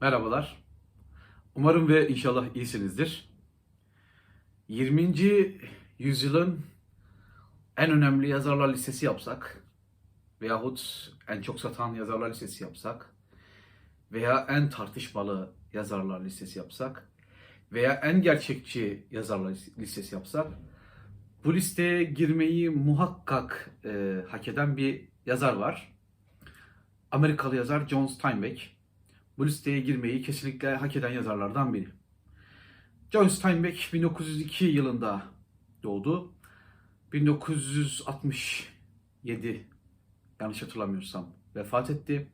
Merhabalar. Umarım ve inşallah iyisinizdir. 20. yüzyılın en önemli yazarlar listesi yapsak veyahut en çok satan yazarlar listesi yapsak veya en tartışmalı yazarlar listesi yapsak veya en gerçekçi yazarlar listesi yapsak bu listeye girmeyi muhakkak e, hak eden bir yazar var. Amerikalı yazar John Steinbeck bu listeye girmeyi kesinlikle hak eden yazarlardan biri. John Steinbeck 1902 yılında doğdu. 1967 yanlış hatırlamıyorsam vefat etti.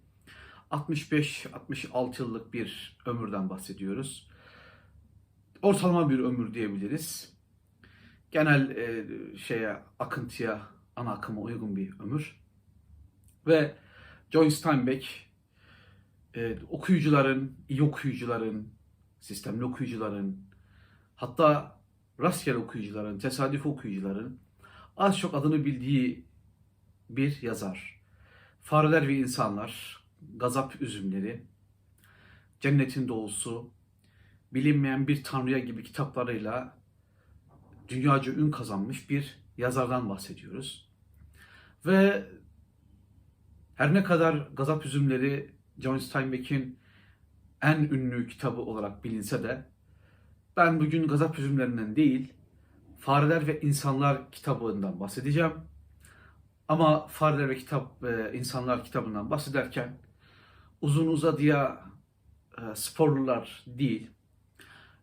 65-66 yıllık bir ömürden bahsediyoruz. Ortalama bir ömür diyebiliriz. Genel e, şeye akıntıya, ana akıma uygun bir ömür. Ve John Steinbeck e, okuyucuların, iyi okuyucuların, sistemli okuyucuların, hatta rastgele okuyucuların, tesadüf okuyucuların az çok adını bildiği bir yazar. Fareler ve İnsanlar, Gazap Üzümleri, Cennetin Doğusu, Bilinmeyen Bir Tanrıya gibi kitaplarıyla dünyaca ün kazanmış bir yazardan bahsediyoruz. Ve her ne kadar Gazap Üzümleri John Steinbeck'in en ünlü kitabı olarak bilinse de ben bugün Gazap Üzümlerinden değil, Fareler ve İnsanlar kitabından bahsedeceğim. Ama Fareler ve Kitap İnsanlar kitabından bahsederken uzun uzadıya e, sporlular değil,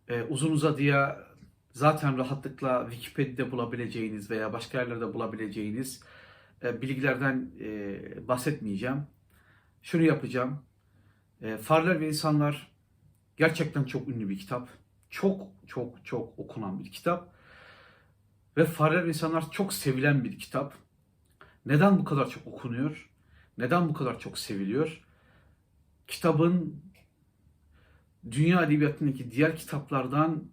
e, uzun uzadıya zaten rahatlıkla Wikipedia'da bulabileceğiniz veya başka yerlerde bulabileceğiniz e, bilgilerden bahsetmeyeceğim. Şunu yapacağım. E, Fareler ve İnsanlar gerçekten çok ünlü bir kitap. Çok çok çok okunan bir kitap. Ve Fareler ve İnsanlar çok sevilen bir kitap. Neden bu kadar çok okunuyor? Neden bu kadar çok seviliyor? Kitabın dünya edebiyatındaki diğer kitaplardan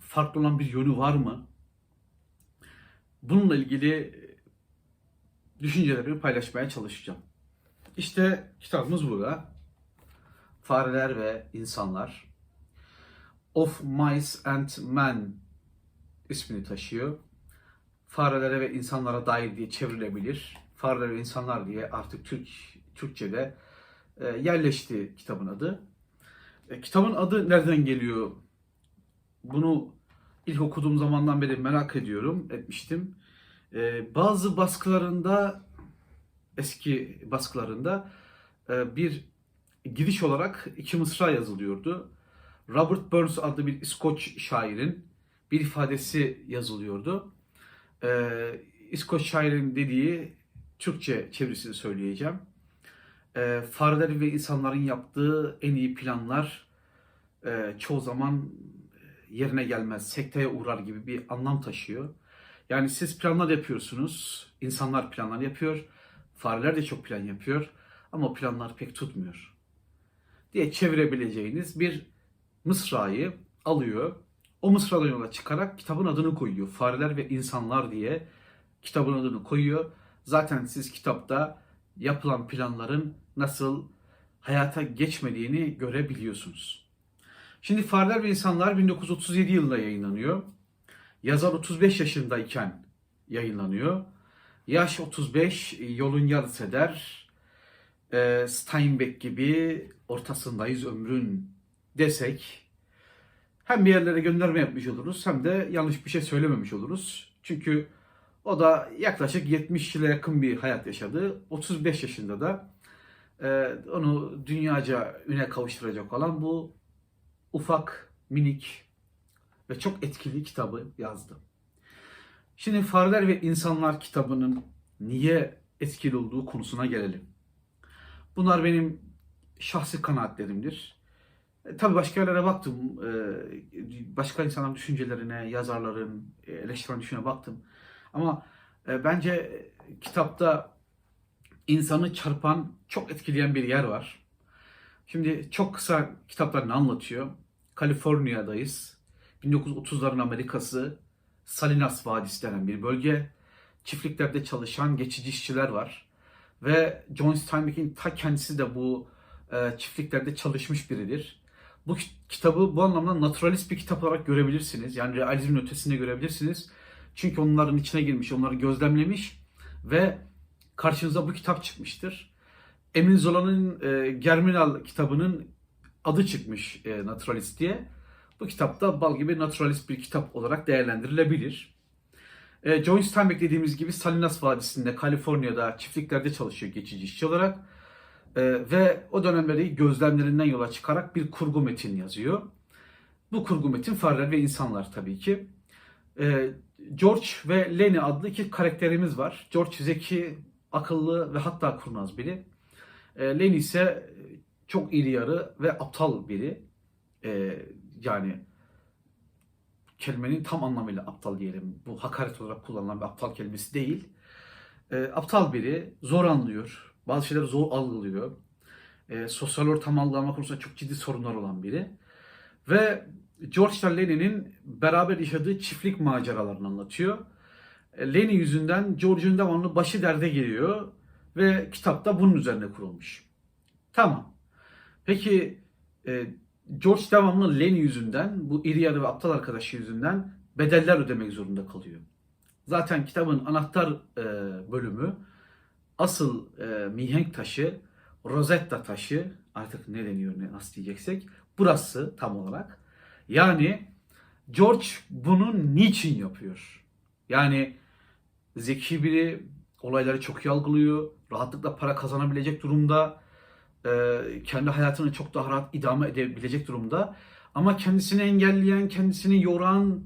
farklı olan bir yönü var mı? Bununla ilgili düşüncelerimi paylaşmaya çalışacağım. İşte kitabımız burada. Fareler ve İnsanlar. Of Mice and Men ismini taşıyor. Farelere ve insanlara dair diye çevrilebilir. Fareler ve İnsanlar diye artık Türk Türkçe'de e, yerleşti kitabın adı. E, kitabın adı nereden geliyor? Bunu ilk okuduğum zamandan beri merak ediyorum, etmiştim. E, bazı baskılarında, eski baskılarında e, bir giriş olarak iki mısra yazılıyordu. Robert Burns adlı bir İskoç şairin bir ifadesi yazılıyordu. Ee, İskoç şairin dediği Türkçe çevirisini söyleyeceğim. Ee, ve insanların yaptığı en iyi planlar e, çoğu zaman yerine gelmez, sekteye uğrar gibi bir anlam taşıyor. Yani siz planlar yapıyorsunuz, insanlar planlar yapıyor, fareler de çok plan yapıyor ama planlar pek tutmuyor diye çevirebileceğiniz bir mısrayı alıyor. O mısradan yola çıkarak kitabın adını koyuyor. Fareler ve İnsanlar diye kitabın adını koyuyor. Zaten siz kitapta yapılan planların nasıl hayata geçmediğini görebiliyorsunuz. Şimdi Fareler ve İnsanlar 1937 yılında yayınlanıyor. Yazar 35 yaşındayken yayınlanıyor. Yaş 35, yolun yarısı eder. Ee, Steinbeck gibi ortasındayız ömrün desek hem bir yerlere gönderme yapmış oluruz hem de yanlış bir şey söylememiş oluruz. Çünkü o da yaklaşık 70 yıla yakın bir hayat yaşadı. 35 yaşında da e, onu dünyaca üne kavuşturacak olan bu ufak, minik ve çok etkili kitabı yazdı. Şimdi Fareler ve İnsanlar kitabının niye etkili olduğu konusuna gelelim. Bunlar benim şahsi kanaatlerimdir. E, tabii başka yerlere baktım. E, başka insanların düşüncelerine, yazarların, e, eleştiren düşüne baktım. Ama e, bence kitapta insanı çarpan, çok etkileyen bir yer var. Şimdi çok kısa kitaplarını anlatıyor. Kaliforniya'dayız. 1930'ların Amerikası, Salinas Vadisi denen bir bölge. Çiftliklerde çalışan geçici işçiler var. Ve John Steinbeck'in ta kendisi de bu e, çiftliklerde çalışmış biridir. Bu ki- kitabı bu anlamda naturalist bir kitap olarak görebilirsiniz. Yani realizmin ötesinde görebilirsiniz. Çünkü onların içine girmiş, onları gözlemlemiş ve karşınıza bu kitap çıkmıştır. Emin Zola'nın e, Germinal kitabının adı çıkmış e, Naturalist diye. Bu kitap da bal gibi naturalist bir kitap olarak değerlendirilebilir. E, John Steinbeck dediğimiz gibi Salinas Vadisi'nde, Kaliforniya'da çiftliklerde çalışıyor geçici işçi olarak. E, ve o dönemleri gözlemlerinden yola çıkarak bir kurgu metin yazıyor. Bu kurgu metin fareler ve insanlar tabii ki. E, George ve Lenny adlı iki karakterimiz var. George zeki, akıllı ve hatta kurnaz biri. E, Lenny ise çok iri yarı ve aptal biri. E, yani kelimenin tam anlamıyla aptal diyelim. Bu hakaret olarak kullanılan bir aptal kelimesi değil. E, aptal biri, zor anlıyor. Bazı şeyleri zor algılıyor. E, sosyal ortam algılama konusunda çok ciddi sorunlar olan biri. Ve George ile beraber yaşadığı çiftlik maceralarını anlatıyor. E, Lenny yüzünden George'un devamlı başı derde geliyor ve kitapta bunun üzerine kurulmuş. Tamam. Peki e, George devamlı Lenny yüzünden, bu iri yarı ve aptal arkadaşı yüzünden bedeller ödemek zorunda kalıyor. Zaten kitabın anahtar e, bölümü asıl e, mihenk taşı, Rosetta taşı, artık ne deniyor ne nasıl diyeceksek, burası tam olarak. Yani George bunu niçin yapıyor? Yani zeki biri, olayları çok iyi algılıyor, rahatlıkla para kazanabilecek durumda, e, kendi hayatını çok daha rahat idame edebilecek durumda. Ama kendisini engelleyen, kendisini yoran,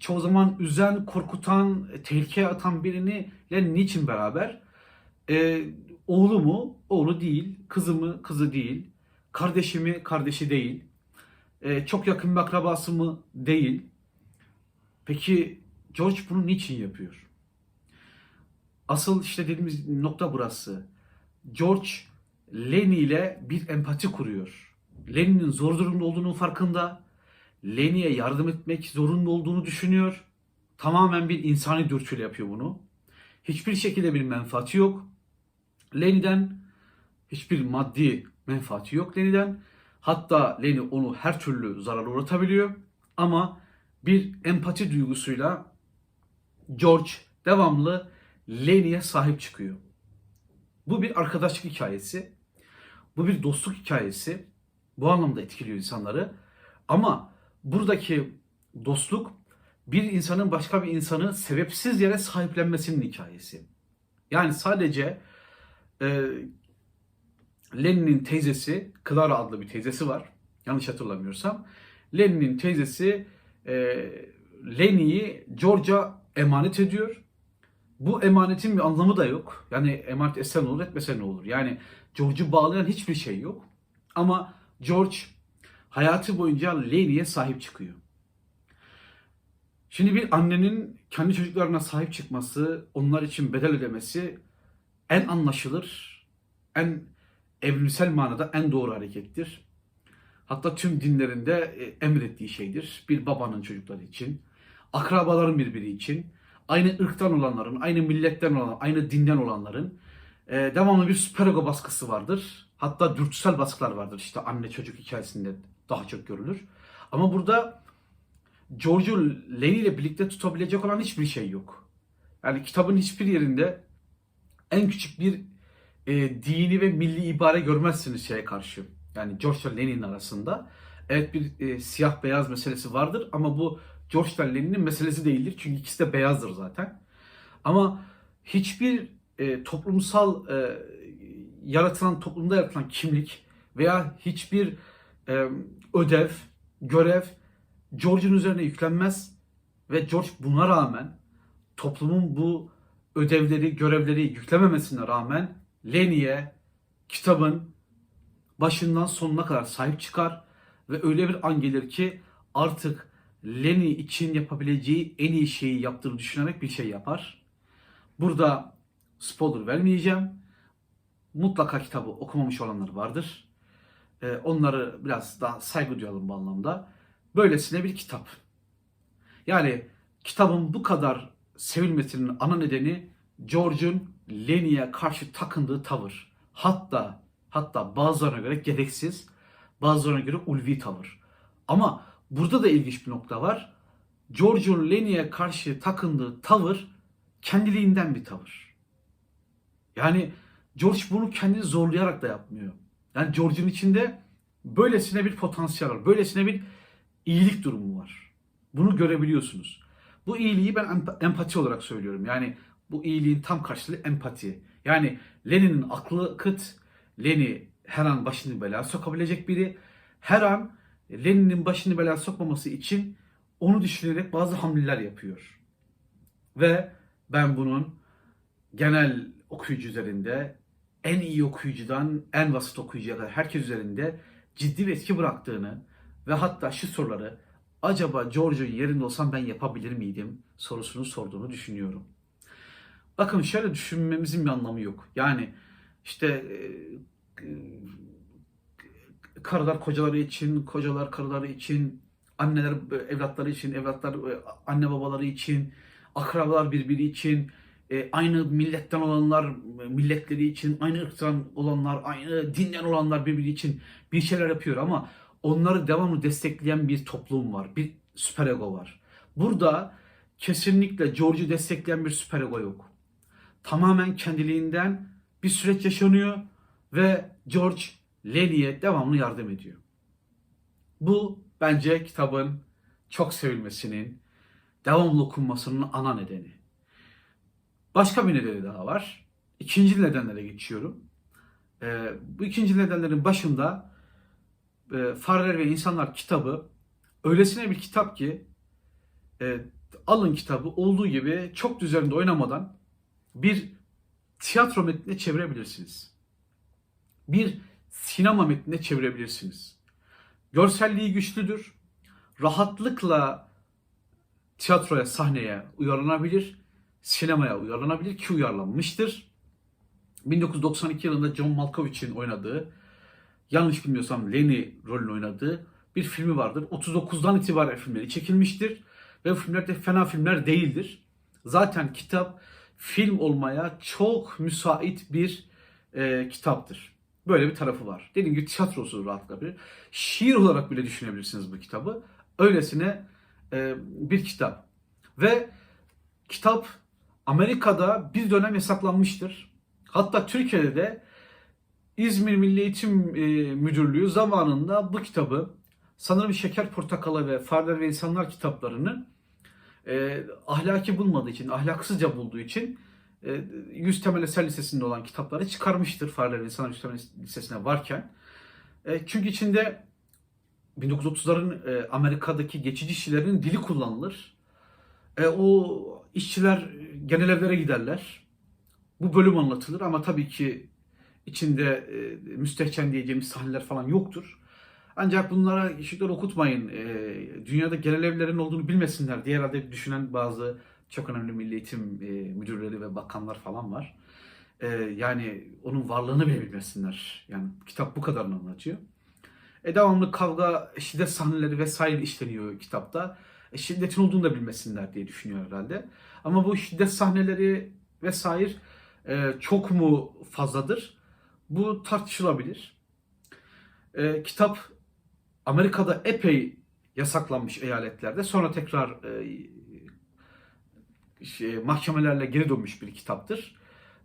çoğu zaman üzen, korkutan, e, tehlikeye atan birini niçin beraber? E, oğlu mu? Oğlu değil. Kızı mı? Kızı değil. Kardeşi mi? Kardeşi değil. E, çok yakın bir akrabası mı? Değil. Peki George bunu niçin yapıyor? Asıl işte dediğimiz nokta burası. George Lenny ile bir empati kuruyor. Lenny'nin zor durumda olduğunun farkında. Lenny'e yardım etmek zorunda olduğunu düşünüyor. Tamamen bir insani dürtüyle yapıyor bunu. Hiçbir şekilde bir menfaati yok. Lenny'den hiçbir maddi menfaati yok Lenny'den. Hatta Lenny onu her türlü zarara uğratabiliyor. Ama bir empati duygusuyla George devamlı Lenny'e sahip çıkıyor. Bu bir arkadaşlık hikayesi. Bu bir dostluk hikayesi. Bu anlamda etkiliyor insanları. Ama buradaki dostluk bir insanın başka bir insanı sebepsiz yere sahiplenmesinin hikayesi. Yani sadece e, Lenin'in teyzesi, Clara adlı bir teyzesi var. Yanlış hatırlamıyorsam. Lenin'in teyzesi e, Lenny'yi George'a emanet ediyor. Bu emanetin bir anlamı da yok. Yani emanet etsen ne olur etmesen ne olur. Yani George'u bağlayan hiçbir şey yok. Ama George hayatı boyunca Lenny'e sahip çıkıyor. Şimdi bir annenin kendi çocuklarına sahip çıkması, onlar için bedel ödemesi en anlaşılır, en evrimsel manada en doğru harekettir. Hatta tüm dinlerinde e, emrettiği şeydir. Bir babanın çocukları için, akrabaların birbiri için, aynı ırktan olanların, aynı milletten olan, aynı dinden olanların e, devamlı bir süperego baskısı vardır. Hatta dürtüsel baskılar vardır. İşte anne çocuk hikayesinde daha çok görülür. Ama burada George'u Lenny ile birlikte tutabilecek olan hiçbir şey yok. Yani kitabın hiçbir yerinde en küçük bir e, dini ve milli ibare görmezsiniz şeye karşı. Yani George ile Lenin'in arasında. Evet bir e, siyah beyaz meselesi vardır ama bu George ve Lenin'in meselesi değildir. Çünkü ikisi de beyazdır zaten. Ama hiçbir e, toplumsal e, yaratılan, toplumda yaratılan kimlik veya hiçbir e, ödev, görev George'un üzerine yüklenmez ve George buna rağmen toplumun bu ödevleri, görevleri yüklememesine rağmen Lenny'e kitabın başından sonuna kadar sahip çıkar ve öyle bir an gelir ki artık Lenny için yapabileceği en iyi şeyi yaptığını düşünerek bir şey yapar. Burada spoiler vermeyeceğim. Mutlaka kitabı okumamış olanlar vardır. Ee, onları biraz daha saygı duyalım bu anlamda. Böylesine bir kitap. Yani kitabın bu kadar sevilmesinin ana nedeni George'un Lenny'e karşı takındığı tavır. Hatta hatta bazılarına göre gereksiz, bazılarına göre ulvi tavır. Ama burada da ilginç bir nokta var. George'un Lenin'e karşı takındığı tavır kendiliğinden bir tavır. Yani George bunu kendini zorlayarak da yapmıyor. Yani George'un içinde böylesine bir potansiyel var. Böylesine bir iyilik durumu var. Bunu görebiliyorsunuz. Bu iyiliği ben emp- empati olarak söylüyorum. Yani bu iyiliğin tam karşılığı empati. Yani Lenin'in aklı kıt. Lenin her an başını belaya sokabilecek biri. Her an Lenin'in başını belaya sokmaması için onu düşünerek bazı hamleler yapıyor. Ve ben bunun genel okuyucu üzerinde en iyi okuyucudan en basit okuyucuya kadar herkes üzerinde ciddi bir etki bıraktığını ve hatta şu soruları acaba George'un yerinde olsam ben yapabilir miydim sorusunu sorduğunu düşünüyorum. Bakın şöyle düşünmemizin bir anlamı yok. Yani işte e, e, karılar kocaları için, kocalar karıları için, anneler evlatları için, evlatlar e, anne babaları için, akrabalar birbiri için, e, aynı milletten olanlar milletleri için, aynı ırktan olanlar, aynı dinden olanlar birbiri için bir şeyler yapıyor ama onları devamlı destekleyen bir toplum var, bir süperego var. Burada kesinlikle George'u destekleyen bir süperego yok. Tamamen kendiliğinden bir süreç yaşanıyor ve George Lenny'e devamlı yardım ediyor. Bu bence kitabın çok sevilmesinin, devamlı okunmasının ana nedeni. Başka bir nedeni daha var. İkinci nedenlere geçiyorum. Ee, bu ikinci nedenlerin başında e, Fareler ve İnsanlar kitabı öylesine bir kitap ki e, alın kitabı olduğu gibi çok üzerinde oynamadan bir tiyatro metnine çevirebilirsiniz. Bir sinema metnine çevirebilirsiniz. Görselliği güçlüdür. Rahatlıkla tiyatroya, sahneye uyarlanabilir sinemaya uyarlanabilir ki uyarlanmıştır. 1992 yılında John Malkovich'in oynadığı, yanlış bilmiyorsam Lenny rolünü oynadığı bir filmi vardır. 39'dan itibaren filmleri çekilmiştir. Ve bu filmler de fena filmler değildir. Zaten kitap film olmaya çok müsait bir e, kitaptır. Böyle bir tarafı var. Dediğim gibi tiyatrosu rahatlıkla bir. Şiir olarak bile düşünebilirsiniz bu kitabı. Öylesine e, bir kitap. Ve kitap Amerika'da bir dönem yasaklanmıştır. Hatta Türkiye'de de İzmir Milli Eğitim e, Müdürlüğü zamanında bu kitabı sanırım Şeker Portakalı ve Fareler ve İnsanlar kitaplarını e, ahlaki bulmadığı için, ahlaksızca bulduğu için e, Yüz Temel Eser Lisesi'nde olan kitapları çıkarmıştır Fareler ve İnsanlar Yüz Temel Lisesi'ne varken. E, çünkü içinde 1930'ların e, Amerika'daki geçici işçilerin dili kullanılır. E, o işçiler genel evlere giderler. Bu bölüm anlatılır ama tabii ki içinde e, müstehcen diyeceğimiz sahneler falan yoktur. Ancak bunlara ışıklar okutmayın. E, dünyada genel evlerin olduğunu bilmesinler diye herhalde düşünen bazı çok önemli milli eğitim e, müdürleri ve bakanlar falan var. E, yani onun varlığını bile bilmesinler. Yani kitap bu kadarını anlatıyor. E, devamlı kavga, şiddet sahneleri vesaire işleniyor kitapta. E, şiddetin olduğunu da bilmesinler diye düşünüyor herhalde. Ama bu şiddet sahneleri vesaire e, çok mu fazladır? Bu tartışılabilir. E, kitap Amerika'da epey yasaklanmış eyaletlerde. Sonra tekrar şey, mahkemelerle geri dönmüş bir kitaptır.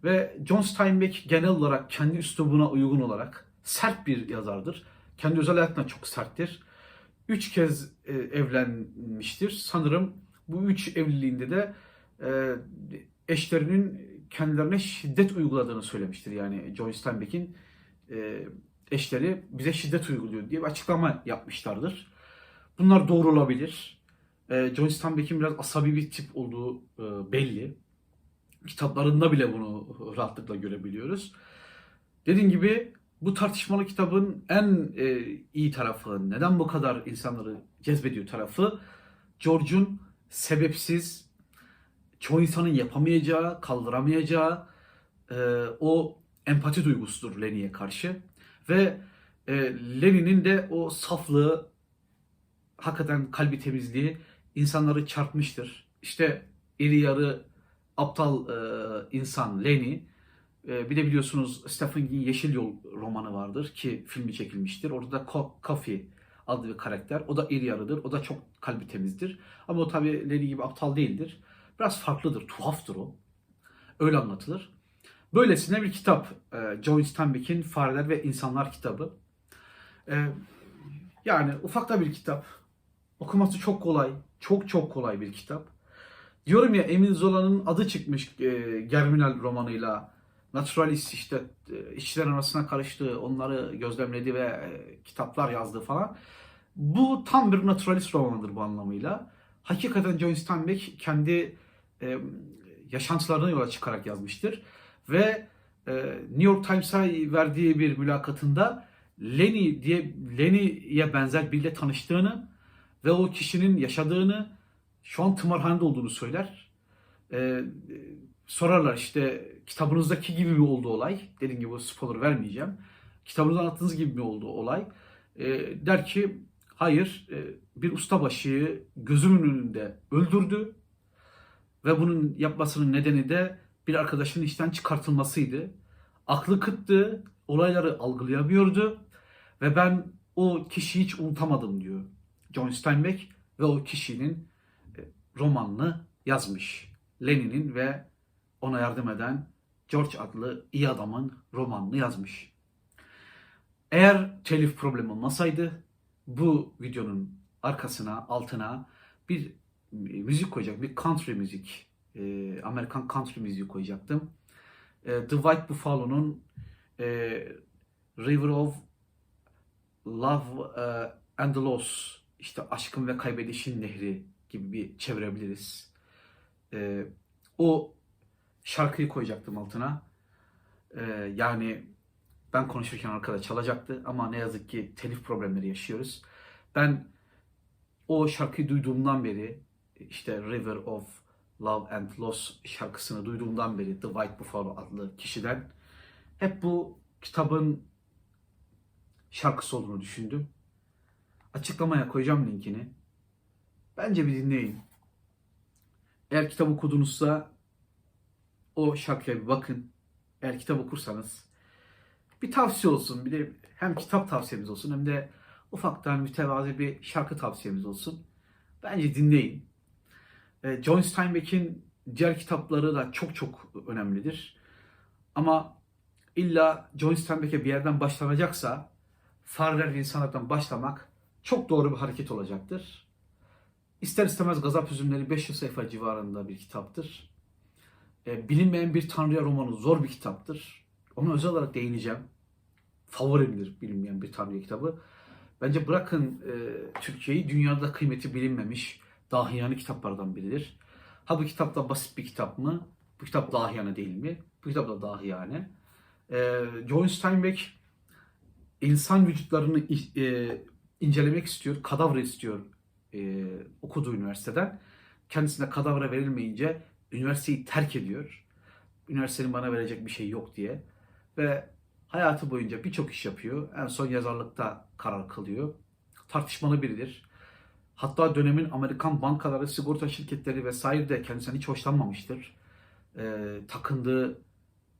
Ve John Steinbeck genel olarak kendi üslubuna uygun olarak sert bir yazardır. Kendi özel hayatında çok serttir. Üç kez e, evlenmiştir. Sanırım bu üç evliliğinde de e, eşlerinin kendilerine şiddet uyguladığını söylemiştir. Yani John Steinbeck'in e, eşleri bize şiddet uyguluyor diye bir açıklama yapmışlardır. Bunlar doğru olabilir. E, John Steinbeck'in biraz asabi bir tip olduğu e, belli. Kitaplarında bile bunu rahatlıkla görebiliyoruz. Dediğim gibi bu tartışmalı kitabın en e, iyi tarafı, neden bu kadar insanları cezbediyor tarafı, George'un sebepsiz, çoğu insanın yapamayacağı, kaldıramayacağı e, o empati duygusudur Lenny'e karşı. Ve e, Lenin'in de o saflığı, hakikaten kalbi temizliği insanları çarpmıştır. İşte iri yarı aptal e, insan Lenny, bir de biliyorsunuz Stephen King'in Yeşil Yol romanı vardır ki filmi çekilmiştir. Orada da Co- Coffee adlı bir karakter. O da iri yarıdır. O da çok kalbi temizdir. Ama o tabii Lenny gibi aptal değildir. Biraz farklıdır, tuhaftır o. Öyle anlatılır. Böylesine bir kitap. E, John Steinbeck'in Fareler ve İnsanlar kitabı. E, yani ufak da bir kitap. Okuması çok kolay. Çok çok kolay bir kitap. Diyorum ya Emil Zola'nın adı çıkmış e, Germinal romanıyla. Naturalist işte e, işçilerin arasına karıştı, onları gözlemledi ve e, kitaplar yazdı falan. Bu tam bir naturalist romanıdır bu anlamıyla. Hakikaten John Steinbeck kendi e, yaşantılarına yola çıkarak yazmıştır. Ve e, New York Times'a verdiği bir mülakatında Lenny diye Lenny'ye benzer biriyle tanıştığını ve o kişinin yaşadığını şu an tımarhanede olduğunu söyler. Ee, sorarlar işte kitabınızdaki gibi mi oldu olay? Dediğim gibi spoiler vermeyeceğim. Kitabınızda anlattığınız gibi mi oldu olay? Ee, der ki hayır e, bir ustabaşıyı gözümün önünde öldürdü ve bunun yapmasının nedeni de bir arkadaşının işten çıkartılmasıydı. Aklı kıttı, olayları algılayamıyordu ve ben o kişiyi hiç unutamadım diyor John Steinbeck ve o kişinin e, romanını yazmış. Lenin'in ve ona yardım eden George adlı iyi adamın romanını yazmış. Eğer telif problemi olmasaydı bu videonun arkasına, altına bir müzik koyacak, bir country müzik, e, Amerikan country müziği koyacaktım. E, The White Buffalo'nun e, River of Love e, and Loss, işte aşkın ve kaybedişin nehri gibi bir çevirebiliriz. E, o şarkıyı koyacaktım altına. E, yani ben konuşurken arkada çalacaktı ama ne yazık ki telif problemleri yaşıyoruz. Ben o şarkıyı duyduğumdan beri işte River of Love and Loss şarkısını duyduğumdan beri The White Buffalo adlı kişiden hep bu kitabın şarkısı olduğunu düşündüm. Açıklamaya koyacağım linkini. Bence bir dinleyin. Eğer kitap okudunuzsa o şarkıya bir bakın. Eğer kitap okursanız bir tavsiye olsun. Bir de hem kitap tavsiyemiz olsun hem de ufaktan mütevazi bir şarkı tavsiyemiz olsun. Bence dinleyin. E, John Steinbeck'in diğer kitapları da çok çok önemlidir. Ama illa John Steinbeck'e bir yerden başlanacaksa Fareler ve İnsanlardan başlamak çok doğru bir hareket olacaktır. İster istemez Gazap Üzümleri 500 sayfa civarında bir kitaptır. E, bilinmeyen bir Tanrı'ya romanı zor bir kitaptır. Ona özel olarak değineceğim. Favorimdir bilinmeyen bir Tanrı'ya kitabı. Bence bırakın e, Türkiye'yi dünyada kıymeti bilinmemiş dahiyane kitaplardan biridir. Ha bu kitap da basit bir kitap mı? Bu kitap dahiyane değil mi? Bu kitap da dahiyane. E, John Steinbeck insan vücutlarını e, incelemek istiyor, kadavra istiyor e, okuduğu üniversiteden. Kendisine kadavra verilmeyince üniversiteyi terk ediyor. Üniversitenin bana verecek bir şey yok diye. Ve hayatı boyunca birçok iş yapıyor. En son yazarlıkta karar kılıyor. Tartışmalı biridir. Hatta dönemin Amerikan bankaları, sigorta şirketleri vesaire de kendisinden hiç hoşlanmamıştır. E, takındığı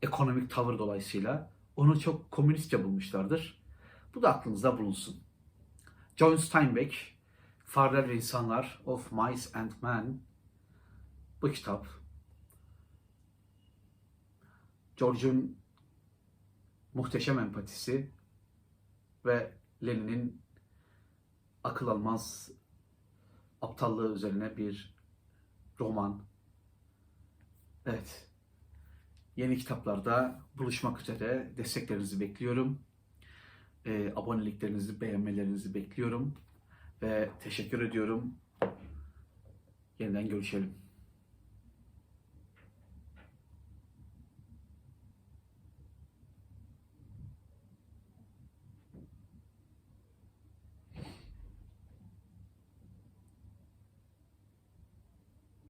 ekonomik tavır dolayısıyla. Onu çok komünistçe bulmuşlardır. Bu da aklınızda bulunsun. John Steinbeck, Fareler ve İnsanlar of Mice and Men bu kitap George'un muhteşem empatisi ve Lenin'in akıl almaz aptallığı üzerine bir roman. Evet. Yeni kitaplarda buluşmak üzere desteklerinizi bekliyorum. E, aboneliklerinizi, beğenmelerinizi bekliyorum. Ve teşekkür ediyorum. Yeniden görüşelim.